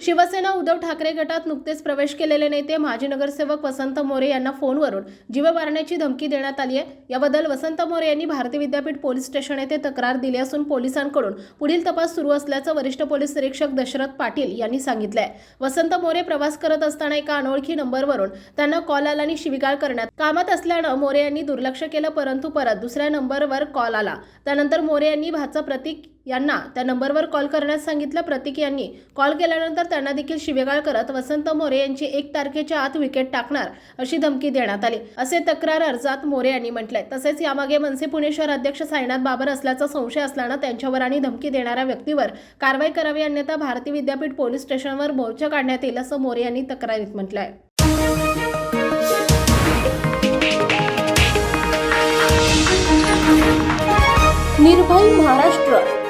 शिवसेना उद्धव ठाकरे गटात नुकतेच प्रवेश केलेले नेते माजी नगरसेवक वसंत मोरे यांना फोनवरून जीव मारण्याची धमकी देण्यात आली आहे. याबद्दल वसंत मोरे यांनी भारती विद्यापीठ पोलीस स्टेशन येथे तक्रार दिली असून पोलिसांकडून पुढील तपास सुरू असल्याचं वरिष्ठ पोलीस निरीक्षक दशरथ पाटील यांनी सांगितलंय. वसंत मोरे प्रवास करत असताना एका अनोळखी नंबरवरून त्यांना कॉल आला आणि शिविगाळ करण्यात कामात असल्यानं मोरे यांनी दुर्लक्ष केलं परंतु परत दुसऱ्या नंबरवर कॉल आला. त्यानंतर मोरे यांनी भाचा प्रतीक यांना त्या नंबरवर कॉल करण्यास सांगितलं. प्रतीक यांनी कॉल केल्यानंतर त्यांना देखील शिवेगाळ करत वसंत मोरे यांची एक तारखेच्या आत विकेट टाकणार अशी धमकी देण्यात आली. असे तक्रार अर्जात मोरे यांनी म्हटलंय. तसेच यामागे मनसे पुणे शहर अध्यक्ष साईनाथ बाबर असल्याचा संशय असल्यानं त्यांच्यावर आणि धमकी देणाऱ्या व्यक्तीवर कारवाई करावी अन्यथा भारती विद्यापीठ पोलीस स्टेशनवर मोर्चा काढण्यात येईल असं मोरे यांनी तक्रारीत म्हटलंय. निर्भय महाराष्ट्र